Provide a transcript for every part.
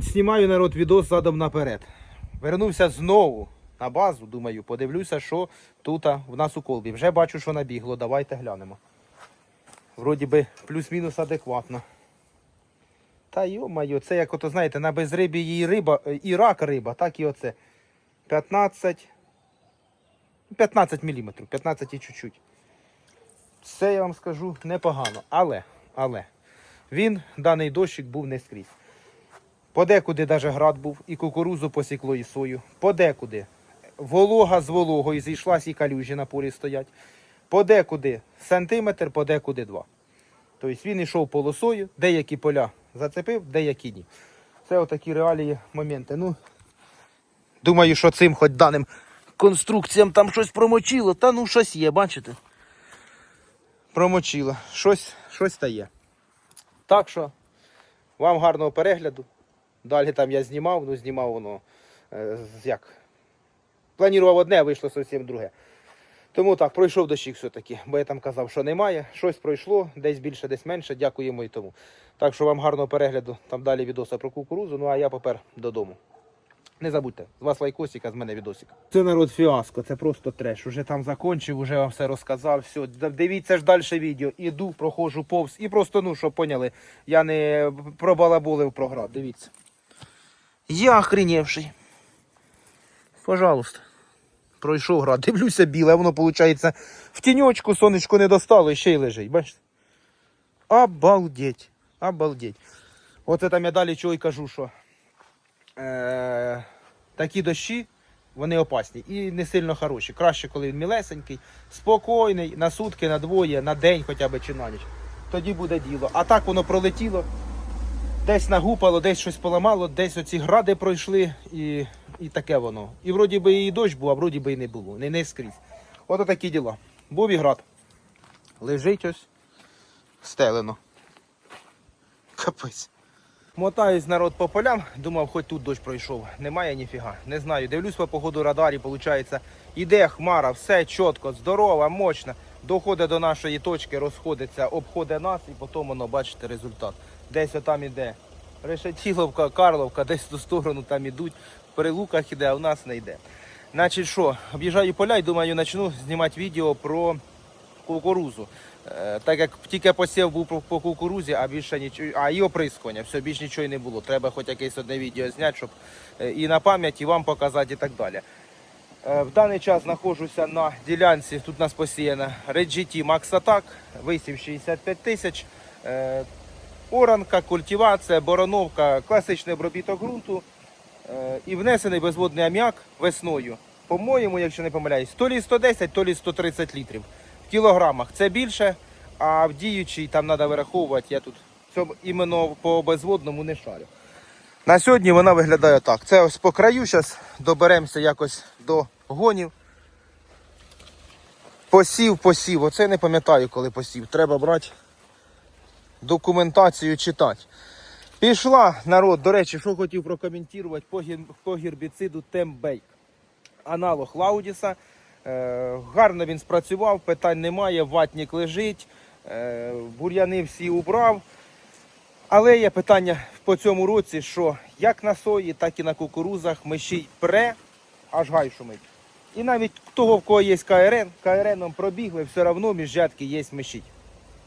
Знімаю народ відос задом наперед. Вернувся знову на базу, думаю, подивлюся, що тут в нас у колбі. Вже бачу, що набігло. Давайте глянемо. Вроді би плюс-мінус адекватно. Та йо-майо, це як ото, знаєте, на безрибі і риба, і рак риба, так і оце. 15. 15 мм, 15 і чуть-чуть. Це я вам скажу непогано. Але, але, він, даний дощик, був не скрізь. Подекуди даже град був, і кукурузу посікло, і сою. Подекуди волога з вологою зійшлась, і калюжі на полі стоять. Подекуди сантиметр, подекуди два. Тобто він йшов полосою, деякі поля зацепив, деякі ні. Це отакі реалії моменти. Ну, думаю, що цим хоч даним конструкціям там щось промочило. Та ну щось є, бачите? Промочило. Щось, щось та є. Так що, вам гарного перегляду. Далі там я знімав, ну знімав воно е, як. Планував одне, а вийшло зовсім друге. Тому так, пройшов дощик все-таки, бо я там казав, що немає. Щось пройшло, десь більше, десь менше. Дякуємо і тому. Так що вам гарного перегляду, там далі відоси про кукурузу, ну а я попер додому. Не забудьте, з вас лайкосик, з мене відосик. Це народ фіаско, це просто треш. Уже там закончив, уже вам все розказав. Все, дивіться ж далі відео. Іду, проходжу повз і просто, ну, щоб поняли, я не пробалаболив про град. Дивіться. Я охреневший. Пожалуйста. Пройшов град. Дивлюся біле, воно виходить в тіньочку, сонечко не достало і ще й лежить. Бачите? Обалдеть. Обалдеть. Оце там я далі чого й кажу, що е, такі дощі, вони опасні і не сильно хороші. Краще, коли він мілесенький, спокійний, на сутки, на двоє, на день хоча б чи на ніч. Тоді буде діло. А так воно пролетіло, десь нагупало, десь щось поламало, десь оці гради пройшли і, і таке воно. І вроді би і дощ був, а вроді би і не було. Не, не скрізь. Ото такі діла. Був і град. Лежить ось стелено. Капець. Мотаюсь народ по полям, думав, хоч тут дощ пройшов. Немає ніфіга. Не знаю. Дивлюсь по погоду радарі, виходить, іде хмара, все чітко, здорова, мощна. Доходить до нашої точки, розходиться, обходить нас і потім воно, бачите, результат. Десь отам іде. Решетіловка, Карловка, десь ту сторону там ідуть. В перелуках іде, а в нас не йде. Значить що, об'їжджаю поля і думаю, почну знімати відео про кукурузу. Е, Так як тільки посів був по- по кукурузі, а більше нічого, а і оприскування, все, більш нічого не було. Треба хоч якесь одне відео зняти, щоб е, і на пам'ять, і вам показати, і так далі. Е, В даний час знаходжуся на ділянці, тут у нас посіяна Red GT Max Attack, висів 65 тисяч. Оранка, культивація, бороновка, класичний обробіток ґрунту е, і внесений безводний аміак весною. По-моєму, якщо не помиляюсь, то лі 110, то лі 130 літрів. В кілограмах це більше, а в діючий там треба вираховувати. Я тут цьому іменно по безводному не шарю. На сьогодні вона виглядає так. Це ось по краю, зараз доберемося якось до гонів. Посів, посів. Оце не пам'ятаю, коли посів. Треба брати документацію читати. Пішла народ, до речі, що хотів прокоментувати по, гір- по гербіциду Тембейк. Аналог Лаудіса. Е, гарно він спрацював, питань немає, ватник лежить, е, бур'яни всі убрав. Але є питання по цьому році, що як на сої, так і на кукурузах мишій пре, аж гай шумить. І навіть того, в кого є КРН, КРНом пробігли, все одно між жятки є мишіть.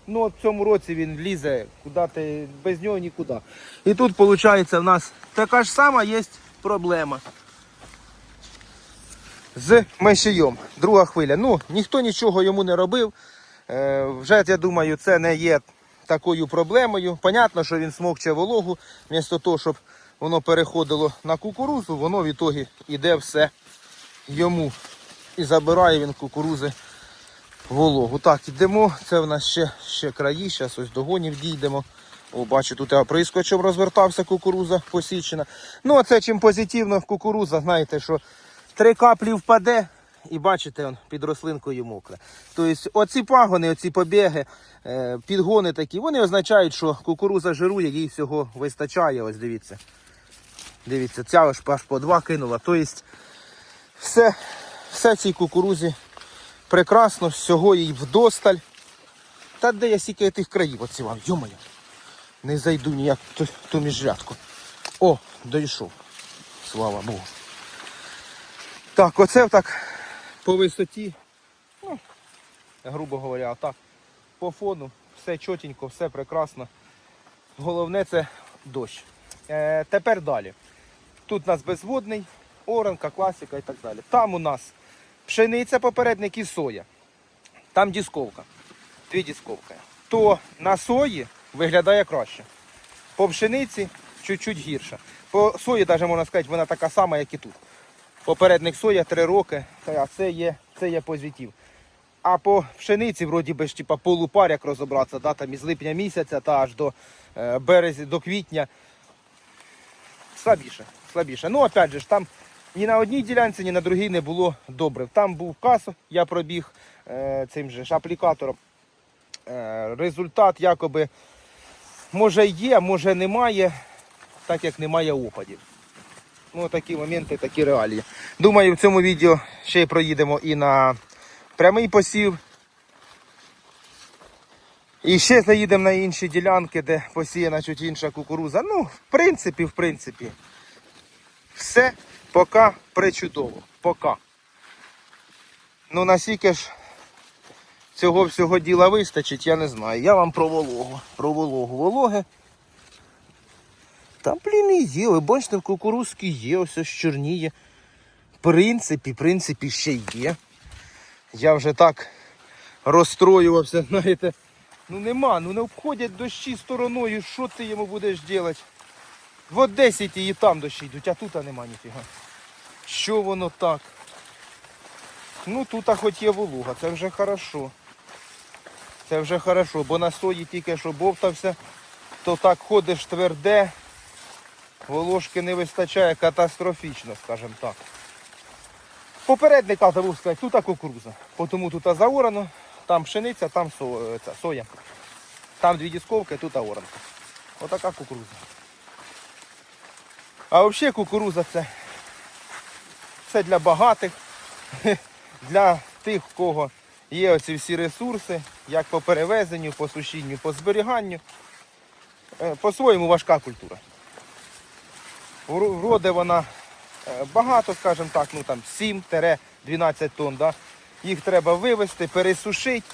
Ну, от в цьому році він лізе, куди ти без нього нікуди. І тут, виходить, в нас така ж сама є проблема. З мишієм. Друга хвиля. Ну, ніхто нічого йому не робив. Е, вже, я думаю, це не є такою проблемою. Понятно, що він смокче вологу, вмісто того, щоб воно переходило на кукурузу, воно в ітогі іде все йому. І забирає він кукурузи вологу. Так, ідемо. Це в нас ще, ще краї, зараз ось до гонів дійдемо. О, бачу, тут я прискочив, розвертався кукуруза посічена. Ну, а це чим позитивно кукуруза, знаєте, що три каплі впаде, і бачите, он, під рослинкою мокре. Тобто оці пагони, оці побіги, е, підгони такі, вони означають, що кукуруза жирує, їй всього вистачає. Ось дивіться. Дивіться, ця аж по два кинула. Тобто все, все цій кукурузі прекрасно, всього їй вдосталь. Та де я стільки тих країв оцівав, йомаю. Не зайду ніяк в ту, ту міжрядку. О, дійшов. Слава Богу. Так, оце так по висоті, ну, грубо говоря, так. По фону все чотенько, все прекрасно. Головне це дощ. Е, тепер далі. Тут у нас безводний, оранка, класика і так далі. Там у нас пшениця попередник і соя. Там дісковка. Дві дісковки. То на сої виглядає краще. По пшениці чуть-чуть гірше. По сої, навіть можна сказати, вона така сама, як і тут. Попередник соя 3 роки, а це є, це є позитив. А по пшениці, вроді би ж типа полупар, як розібратися, да, там із липня місяця та аж до е, березня, до квітня. Слабіше, слабіше. Ну, опять же там ні на одній ділянці, ні на другій не було добрив. Там був касо, я пробіг е, цим же ж аплікатором. Е, результат якоби може є, може немає, так як немає опадів. Ну, такі моменти, такі реалії. Думаю, в цьому відео ще й проїдемо і на прямий посів. І ще заїдемо на інші ділянки, де посіяна чуть інша кукуруза. Ну, в принципі, в принципі, все поки причудово. Поки. Ну наскільки ж цього всього діла вистачить, я не знаю. Я вам про вологу. Про вологу. Вологи. Там, блін, і є. Ви бачите, в кукурузці є, ось ось чорніє. В принципі, в принципі, ще є. Я вже так розстроювався, знаєте. Ну нема, ну не обходять дощі стороною, що ти йому будеш робити? В Одесі ті і там дощі йдуть, а тут нема ніфіга. Що воно так? Ну тут а хоч є волуга, це вже хорошо. Це вже хорошо, бо на сої тільки що бовтався, то так ходиш тверде, волошки не вистачає катастрофічно, скажімо так. Попередника забув сказати, тут кукуруза. Тому тут заорано, там пшениця, там со- ця, соя. Там дві дісковки, тут оранка. Отака кукуруза. А взагалі кукуруза це, це для багатих, для тих, в кого є оці всі ресурси, як по перевезенню, по сушінню, по зберіганню. Е, По-своєму важка культура. Вро- Вроде вона е, багато, скажімо так, ну там 7-12 тонн. Да? Їх треба вивезти, пересушити,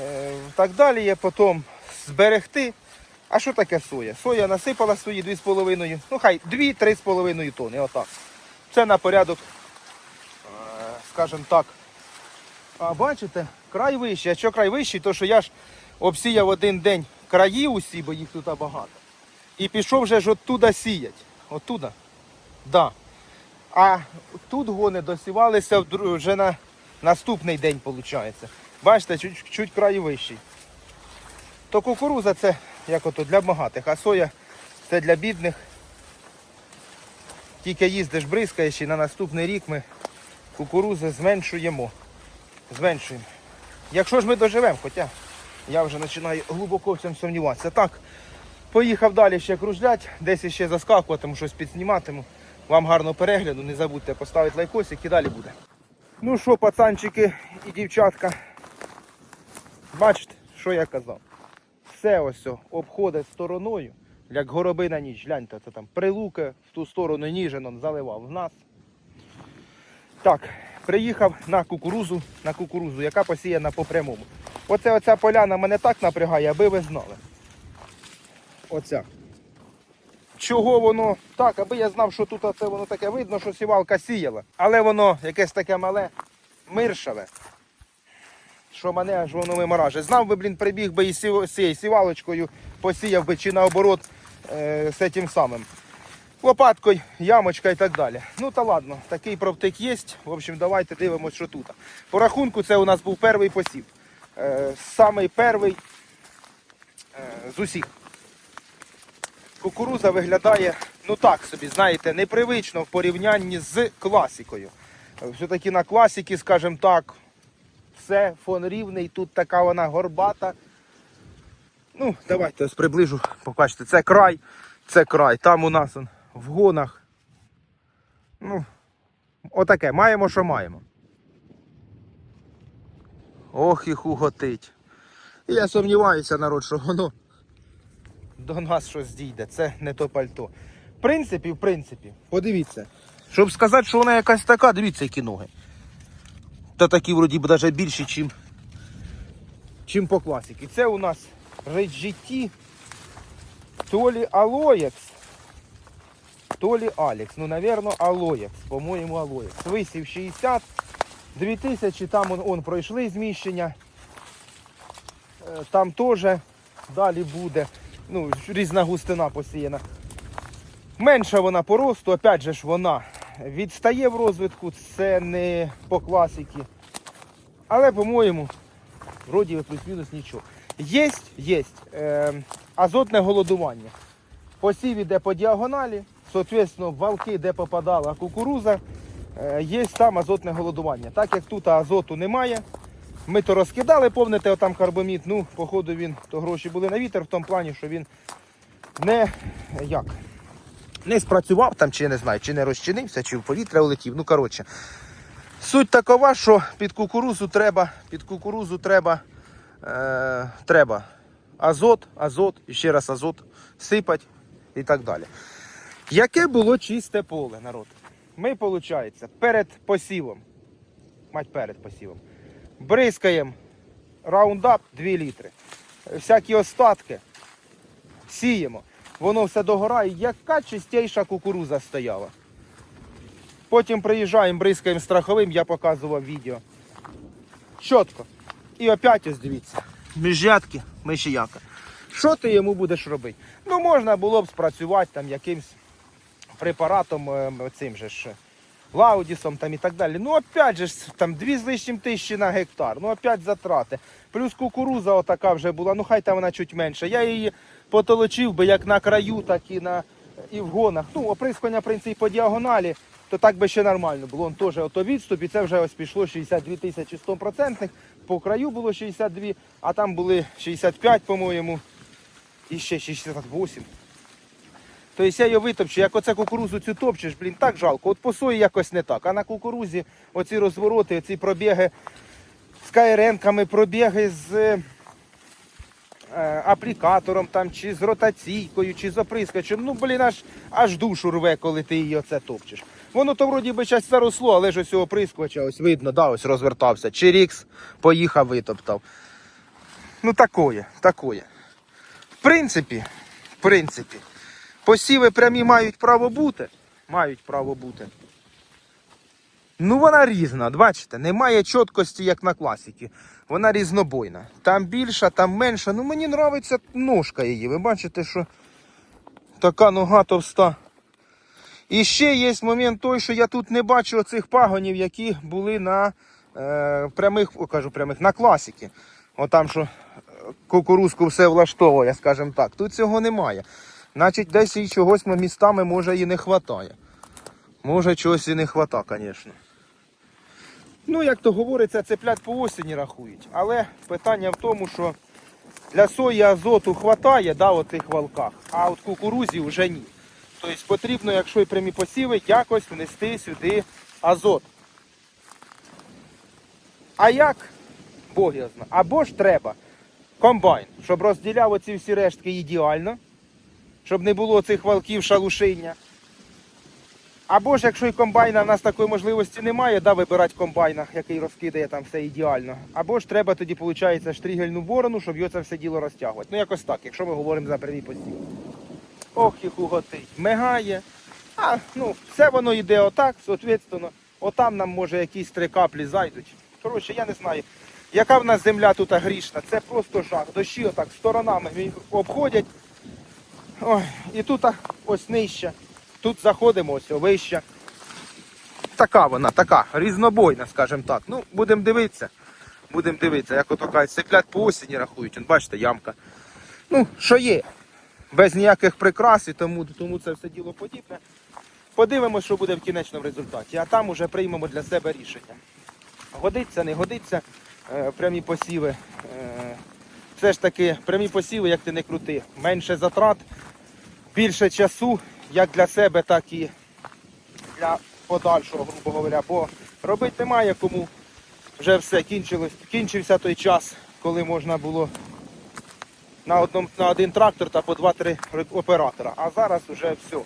е, так далі, є потім зберегти. А що таке соя? Соя насипала свої 2,5, ну хай 2-3,5 тонни. Отак. Це на порядок, скажімо так. А бачите, край вищий. А що край вищий, то що я ж обсіяв один день краї усі, бо їх тут багато. І пішов вже ж оттуда сіять. Оттуда. Да. А тут гони досівалися вже на наступний день, виходить. Бачите, чуть, чуть край вищий. То кукуруза це як ото для багатих, а соя це для бідних. Тільки їздиш, бризкаєш і на наступний рік ми кукурузи зменшуємо. Зменшуємо. Якщо ж ми доживемо, хоча я вже починаю глибоко в цьому сумніватися. Так, поїхав далі ще кружлять, десь ще заскакуватиму, щось підсніматиму. Вам гарного перегляду, не забудьте поставити лайкосик і далі буде. Ну що, пацанчики і дівчатка, бачите, що я казав? Все ось обходить стороною, як гороби на ніч. Гляньте, це там прилуки в ту сторону ніжином заливав в нас. Так, приїхав на кукурузу, на кукурузу, яка посіяна по прямому. Оце оця поляна мене так напрягає, аби ви знали. Оця. Чого воно так, аби я знав, що тут оце воно таке видно, що сівалка сіяла. Але воно якесь таке мале, миршаве. Що мене аж воно вимораже. Знав би, блін, прибіг би сів- з сівалочкою, посіяв би чи наоборот е, з тим самим. Лопаткою, ямочка і так далі. Ну та ладно, такий провтик є. В общем, давайте дивимося, що тут. По рахунку, це у нас був перший посів. Е, самий перший е, з усіх. Кукуруза виглядає, ну так собі, знаєте, непривично в порівнянні з класикою. Все-таки на класіки, скажімо так, все, фон рівний, тут така вона горбата. Ну, давайте ось приближу, покажете, це край, це край. Там у нас он, в гонах. Ну, отаке, маємо, що маємо. Ох і хуготить. Я сумніваюся, народ, що воно до нас щось дійде. Це не то пальто. В принципі, в принципі, подивіться. Щоб сказати, що вона якась така, дивіться, які ноги. Та такі вроді б навіть більші, чим, чим по класіки. Це у нас GT то лі Алоєкс, то лі Алекс. Ну, напевно, Алоєкс. По-моєму, Алоєкс. Висів 60, 2000, там он, он пройшли зміщення. Е, Там теж далі буде. Ну, різна густина посіяна. Менша вона по росту, опять же ж вона відстає в розвитку, це не по класіки. Але, по-моєму, вроді плюс-мінус нічого. Єсть, єсть е, азотне голодування. Посів іде по діагоналі, соответственно, валки, де попадала кукуруза, е, є там азотне голодування. Так як тут азоту немає, ми то розкидали, помните, отам карбомід, ну, походу він, то гроші були на вітер в тому плані, що він не як, не спрацював там, чи не знаю, чи не розчинився, чи в повітря улетів. Ну, коротше. Суть такова, що під кукурузу треба, під кукурузу треба, е, треба азот, азот, ще раз азот сипать і так далі. Яке було чисте поле, народ? Ми, виходить, перед посівом, мать перед посівом, бризкаємо раундап 2 літри. Всякі остатки сіємо. Воно все догорає, яка чистіша кукуруза стояла. Потім приїжджаємо, бризкаємо страховим, я показував відео. Чітко. І опять ось дивіться. Міжятки, мишіяка. Що ти йому будеш робити? Ну, можна було б спрацювати там якимсь препаратом ем, цим же ж. Лаудісом там і так далі. Ну, опять же, там дві з лишнім тисячі на гектар. Ну, опять затрати. Плюс кукуруза отака вже була, ну хай там вона чуть менша. Я її потолочив би як на краю, так і на і в гонах. Ну, оприскування, в принципі, по діагоналі, то так би ще нормально було. Он теж ото відступ, і це вже ось пішло 62 тисячі 100%. По краю було 62, а там були 65, по-моєму, і ще 68. Тобто я його витопчу, як оце кукурузу цю топчеш, блін, так жалко. От по сої якось не так. А на кукурузі оці розвороти, оці пробіги з кайренками, пробіги з е, аплікатором там, чи з ротаційкою, чи з оприскачем. Ну, блін, аж, аж душу рве, коли ти її оце топчеш. Воно то вроді би щось заросло, але ж ось цього оприскувача, ось видно, да, ось розвертався. Чирікс поїхав, витоптав. Ну, такое, такое. В принципі, в принципі. Посіви прямі мають право бути. Мають право бути. Ну вона різна, бачите, немає чіткості, як на класіки. Вона різнобойна. Там більша, там менша. Ну мені подобається ножка її. Ви бачите, що така нога товста. І ще є момент той, що я тут не бачу оцих пагонів, які були на е, прямих, кажу прямих, на класіки. Отам, що е, кукурузку все влаштовує, скажімо так. Тут цього немає. Значить, десь і чогось містами може і не вистачає. Може чогось і не вистачає, звісно. Ну, як то говориться, цеплят по осені рахують. Але питання в тому, що для сої азоту вистачає, да, в тих валках, а от кукурузі вже ні. Тобто потрібно, якщо і прямі посіви, якось внести сюди азот. А як? Бог його знає. Або ж треба комбайн, щоб розділяв оці всі рештки ідеально щоб не було цих валків шалушиння. Або ж, якщо і комбайна в нас такої можливості немає, да, вибирати комбайна, який розкидає там все ідеально. Або ж треба тоді, виходить, штрігельну борону, щоб його це все діло розтягувати. Ну якось так, якщо ми говоримо за прямі посів. Ох, і хуготить. Мигає. А, ну, все воно йде отак, соответственно, отам нам може якісь три каплі зайдуть. Коротше, я не знаю. Яка в нас земля тут грішна, це просто жах. Дощі отак сторонами обходять. Ой, і тут ось нижче. Тут заходимо ось вище. Така вона, така, різнобойна, скажімо так. Ну, будемо дивитися. Будемо дивитися, як ото кажуть, сиплять по осені рахують. Он, бачите, ямка. Ну, що є. Без ніяких прикрас і тому, тому це все діло подібне. Подивимось, що буде в кінечному результаті, а там уже приймемо для себе рішення. Годиться, не годиться, е, прямі посіви. Е, все ж таки прямі посіви, як ти не крути, менше затрат, більше часу, як для себе, так і для подальшого, грубо говоря. Бо робити немає кому. Вже все кінчилось, кінчився той час, коли можна було на, одному, на один трактор та по два-три оператора. А зараз вже все.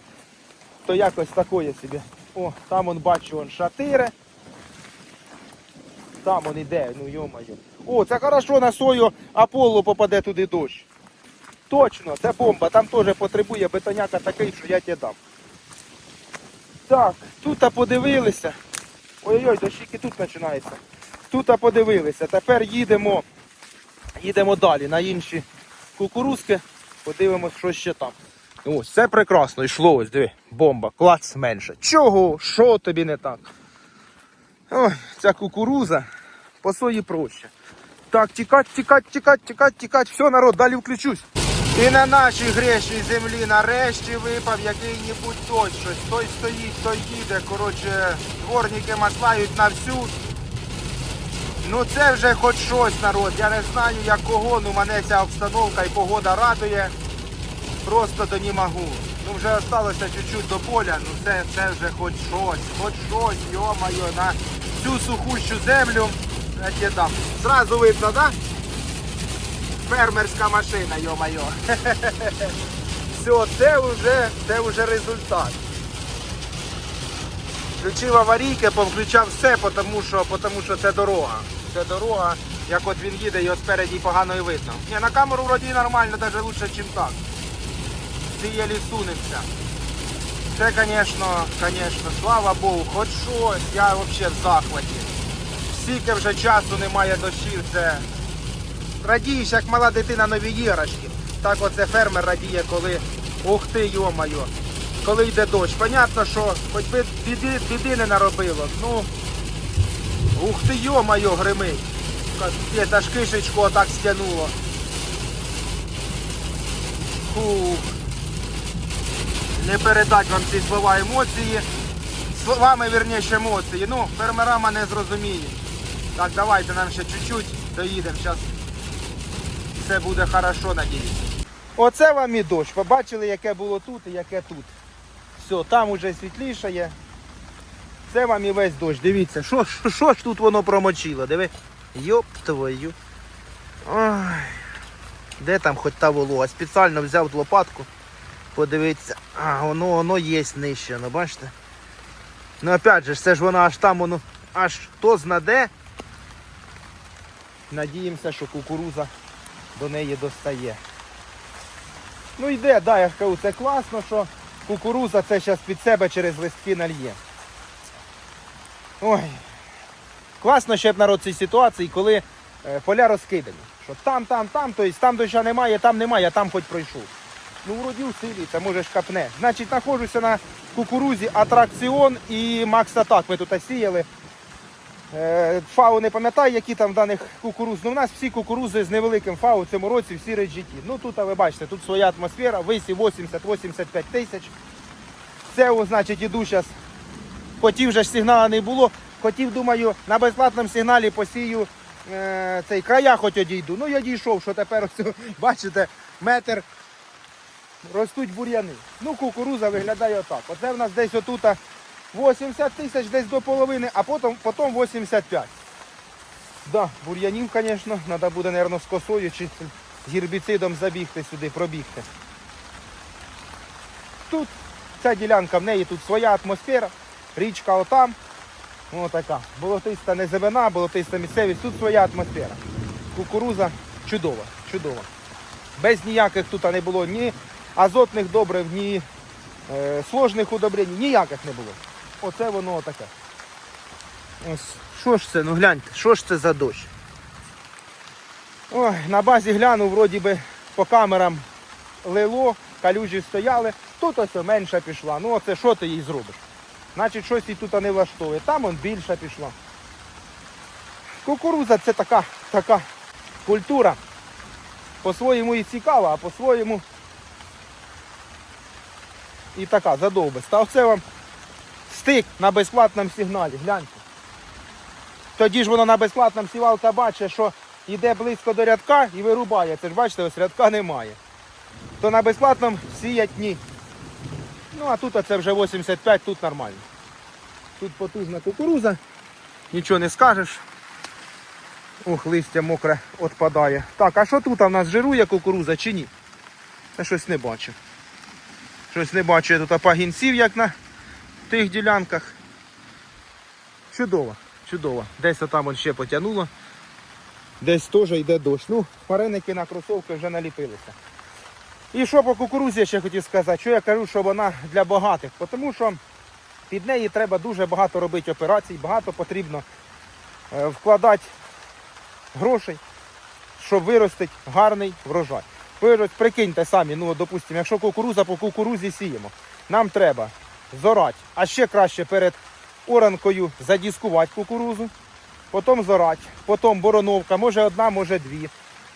то якось такое собі. О, там он бачу, он шатире. Там он іде, ну йомаю. О, це хорошо на сою Аполло попаде туди дощ. Точно, це бомба, там теж потребує бетоняка такий, що я тебе дам. Так, тут подивилися. Ой-ой, дощики тут починається. Тут подивилися. Тепер їдемо, їдемо далі на інші кукурузки. Подивимось, що ще там. Ось, це прекрасно, йшло ось, диви, бомба, клац менше. Чого? Що тобі не так? Ой, ця кукуруза по сої проще. Так, тікать, тікать, тікать, тікать, тікать. Все, народ, далі включусь. І на нашій грешній землі нарешті випав який-небудь дощ. Щось той стоїть, той їде. Коротше, дворники маслають на всю. Ну це вже хоч щось, народ. Я не знаю як кого, ну мене ця обстановка і погода радує. Просто до не можу. Ну вже осталося чуть-чуть до поля, ну це, це вже хоч щось, хоч щось, йо-моє, на цю сухущу землю. Я дам. Зразу видно, да? Фермерська машина, йо-моє. Все, це вже, це вже результат. Включив аварійки, повключав все, тому що, тому що це дорога. Це дорога, як от він їде, його спереді погано і видно. Ні, на камеру вроді нормально, навіть краще, ніж так. Ти єлі сунешся. Це, звісно, звісно, слава Богу, хоч щось, я взагалі в захваті. Стільки вже часу немає дощів, це радієш, як мала дитина нові іграшки. Так оце фермер радіє, коли ух ти, йомайо, коли йде дощ. Понятно, що хоч би біди, біди не наробило. Ну ух ти, йомайо, гримить. Капець, аж кишечку отак стянуло. Фух. Не передать вам ці слова емоції. Словами, вірніше, емоції. Ну, фермера мене зрозуміють. Так, давайте нам ще чуть-чуть доїдемо. Зараз все буде хорошо, надіюсь. Оце вам і дощ. Побачили, яке було тут і яке тут. Все, там уже світлішає. Це вам і весь дощ. Дивіться, що, що, що ж тут воно промочило? Диви. Йоп твою. Ой. Де там хоч та волога? Спеціально взяв лопатку. Подивіться. А, воно, воно є нижче, ну бачите? Ну опять же, це ж воно аж там, воно аж хто знаде. Надіємося, що кукуруза до неї достає. Ну йде, да, я кажу, це класно, що кукуруза це зараз під себе через листки нальє. Ой. Класно ще б народ цій ситуації, коли е, поля розкидані. Що там, там, там, тобто там доща немає, там немає, там хоч пройшов. Ну, вроді в силі, це може капне. Значить, знаходжуся на кукурузі Атракціон і Макс Атак. Ми тут сіяли. Е, Фау не пам'ятаю, які там в даних кукуруз. Ну, у нас всі кукурузи з невеликим фау в цьому році, всі реджіті. Ну тут а ви бачите, тут своя атмосфера, висі 80-85 тисяч. Це, значить, іду зараз. Хотів же ж сигналу не було. Хотів, думаю, на безплатному сигналі посію е, цей края хоч одійду. Ну я дійшов, що тепер ось, бачите, метр ростуть бур'яни. Ну, кукуруза виглядає отак. Оце в нас десь отут 80 тисяч, десь до половини, а потім, потім 85. Да, бур'янів, звісно, треба буде, мабуть, з косою чи з гербіцидом забігти сюди, пробігти. Тут ця ділянка, в неї тут своя атмосфера, річка отам. Ось така. Болотиста неземена, болотиста місцевість, тут своя атмосфера. Кукуруза чудова, чудова. Без ніяких тут не було ні азотних добрив, ні е, сложних удобрень, ніяких не було. Оце воно таке. Ось, що ж це, ну гляньте, що ж це за дощ? Ой, на базі глянув, вроді би по камерам лило, калюжі стояли, тут ось менша пішла. Ну оце що ти їй зробиш? Значить, щось їй тут не влаштовує. Там он більша пішла. Кукуруза це така, така культура. По-своєму і цікава, а по-своєму і така задовбиста. А оце вам стик на безплатному сигналі. Гляньте. Тоді ж воно на безплатному сівалка бачить, що йде близько до рядка і вирубає. Це ж бачите, ось рядка немає. То на безплатному сіять ні. Ну а тут це вже 85, тут нормально. Тут потужна кукуруза, нічого не скажеш. Ох, листя мокре відпадає. Так, а що тут у нас жирує кукуруза чи ні? Я щось не бачу. Щось не бачу я тут пагінців, як на тих ділянках. Чудово, чудово. Десь отам он ще потягнуло. Десь теж йде дощ. Ну, вареники на кросовки вже наліпилися. І що по кукурузі я ще хотів сказати, що я кажу, що вона для багатих, тому що під неї треба дуже багато робити операцій, багато потрібно е, вкладати грошей, щоб виростити гарний врожай. Прикиньте самі, ну, допустимо, якщо кукуруза по кукурузі сіємо, нам треба зорати, а ще краще перед оранкою задіскувати кукурузу, потім зорати, потім бороновка, може одна, може дві.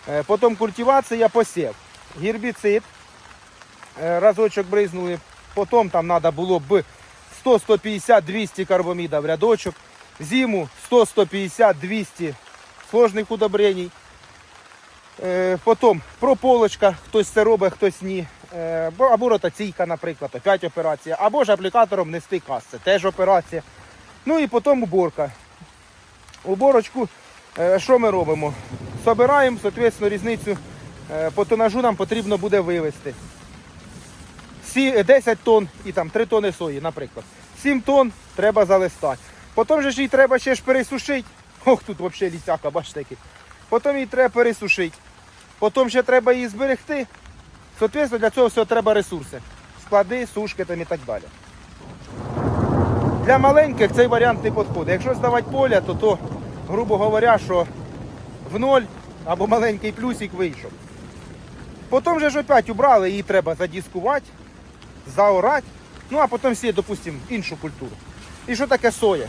Е, Потім культивація посів, гербіцид, е, разочок бризнули, потім там треба було б 100, 150, 200 карбоміда в рядочок, зиму 100, 150, 200 сложних удобрений. Е, Потім прополочка, хтось це робить, хтось ні. Е, Або ротаційка, наприклад, опять операція. Або ж аплікатором нести кас, це теж операція. Ну і потім уборка. Уборочку, що ми робимо? Собираємо, соответственно, різницю по тонажу нам потрібно буде вивезти. 10 тонн і там 3 тонни сої, наприклад. 7 тонн треба залистати. Потім же ж її треба ще ж пересушити. Ох, тут взагалі літяка, бачите який. Потім її треба пересушити. Потім ще треба її зберегти. Соответственно, для цього всього треба ресурси. Склади, сушки там і так далі. Для маленьких цей варіант не підходить. Якщо здавати поля, то, то грубо говоря, що в ноль або маленький плюсик вийшов. Потім же ж опять убрали, її треба задіскувати, заорати, ну а потім сіє, допустимо, іншу культуру. І що таке соя?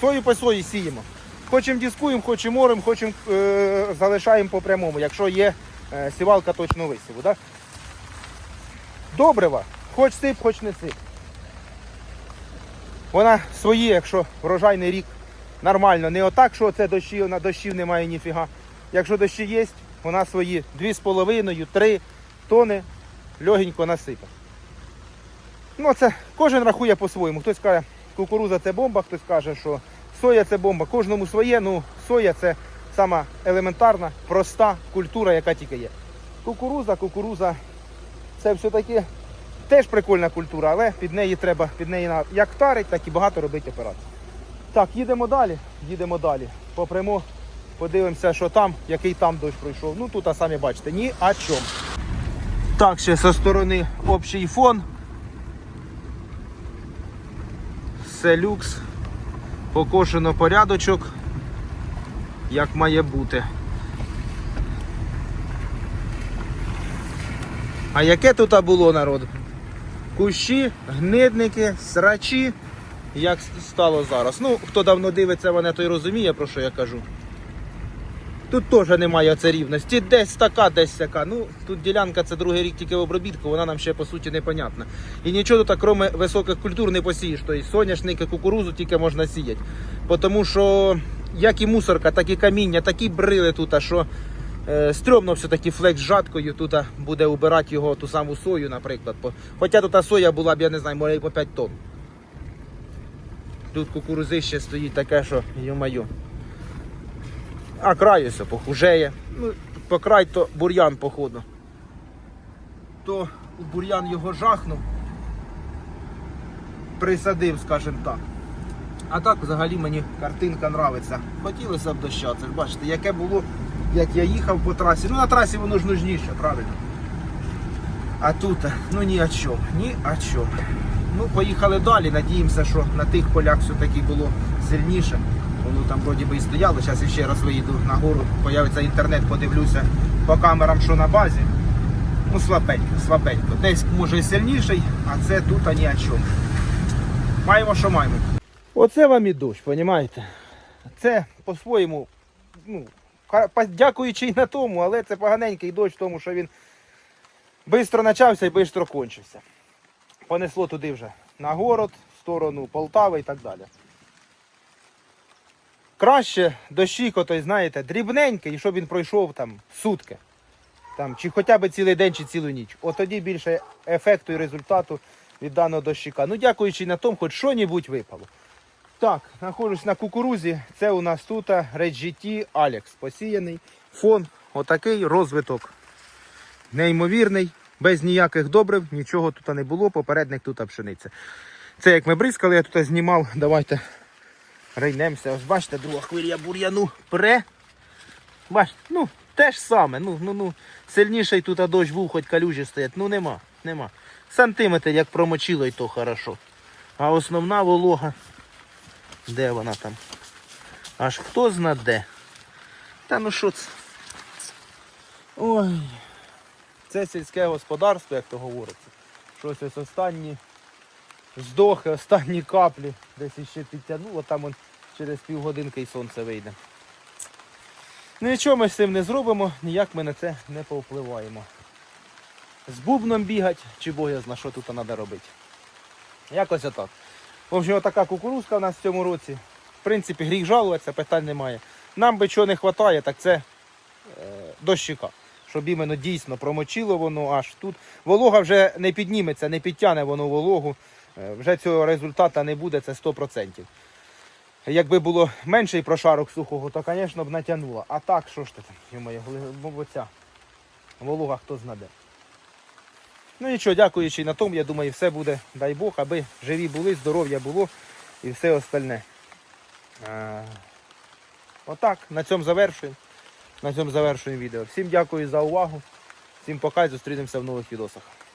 Сою по сої сіємо. Хочемо дискуємо, хочемо орем, хочемо е, залишаємо по прямому, якщо є е, сівалка точно висіву. Да? Добрива, хоч сип, хоч не сип. Вона свої, якщо врожайний рік нормально, не отак, що це дощі, на дощів немає ніфіга. Якщо дощі є, вона свої 2,5-3 тони легенько насипе. Ну, це кожен рахує по-своєму. Хтось каже, кукуруза це бомба, хтось каже, що соя це бомба. Кожному своє, ну соя це сама елементарна, проста культура, яка тільки є. Кукуруза, кукуруза це все-таки теж прикольна культура, але під неї треба, під неї як тарить, так і багато робити операцій. Так, їдемо далі, їдемо далі. Попрямо, подивимося, що там, який там дощ пройшов. Ну тут а самі бачите, ні о чому. Так, ще зі сторони общий фон. Все люкс. Покошено порядочок, як має бути. А яке тут було народ? Кущі, гнидники, срачі, як стало зараз. Ну, хто давно дивиться мене, той розуміє, про що я кажу. Тут теж немає оце рівності. Десь така, десь така. Ну, тут ділянка це другий рік тільки в обробітку, вона нам ще по суті непонятна. І нічого тут, крім високих культур, не посієш. Тобто соняшники, кукурузу тільки можна сіяти. Тому що як і мусорка, так і каміння, такі брили тут, що е, стрьомно все-таки флекс з жаткою тут буде убирати його ту саму сою, наприклад. Хоча тут соя була б, я не знаю, може і по 5 тонн. Тут кукурузище стоїть таке, що ю-маю. А край ось похужеє. Ну, по край то бур'ян, походу. То бур'ян його жахнув, присадив, скажімо так. А так взагалі мені картинка нравиться. Хотілося б доща, бачите, яке було, як я їхав по трасі. Ну на трасі воно ж нужніше, правильно? А тут, ну ні о чому, ні о чому. Ну, поїхали далі. Надіємося, що на тих полях все-таки було сильніше. Воно там вроді би і стояло. Зараз ще раз виїду на гору, появиться інтернет, подивлюся по камерам, що на базі. Ну, слабенько, слабенько. Десь може і сильніший, а це тут а ні о чому. Маємо, що маємо. Оце вам і дощ, розумієте? Це по-своєму, ну, дякуючи й на тому, але це поганенький дощ, тому що він швидко почався і швидко кончився. Понесло туди вже на город, в сторону Полтави і так далі. Краще дощик, отой, знаєте, дрібненький, щоб він пройшов там сутки. Там, чи хоча б цілий день, чи цілу ніч. От тоді більше ефекту і результату від даного дощика. Ну, дякуючи на тому, хоч що-небудь випало. Так, знаходжусь на кукурузі. Це у нас тут Red GT Alex посіяний. Фон, отакий розвиток. Неймовірний. Без ніяких добрив, нічого тут не було, попередник тут пшениця. Це як ми бризкали, я тут знімав. Давайте рейнемося. Ось бачите, друга хвиля бур'яну пре. Бачите, ну, те ж саме. Ну, ну, ну, сильніший тут а дощ був, хоч калюжі стоять. Ну нема, нема. Сантиметр як промочило, і то хорошо. А основна волога, де вона там? Аж хто зна де. Та ну що це? Ой. Це сільське господарство, як то говориться. Щось ось останні здохи, останні каплі. Десь іще підтягнуло, там он через півгодинки і сонце вийде. Нічого ми з цим не зробимо, ніяк ми на це не повпливаємо. З бубном бігати, чи бог я зна, що тут треба робити. Якось отак. В общем, отака кукурузка у нас в цьому році. В принципі, гріх жалуватися, питань немає. Нам би чого не вистачає, так це е, дощика. Щоб іменно дійсно промочило воно аж тут. Волога вже не підніметься, не підтягне воно вологу. Е, Вже цього результату не буде, це 100%. Якби було менший прошарок сухого, то, звісно, б натягнуло. А так, що ж ти там, оця волога хто знаде. Ну нічого, дякуючи на тому, я думаю, все буде, дай Бог, аби живі були, здоров'я було і все остальне. А, отак, на цьому завершуємо. На цьому завершуємо відео. Всім дякую за увагу. Всім пока і зустрінемося в нових відосах.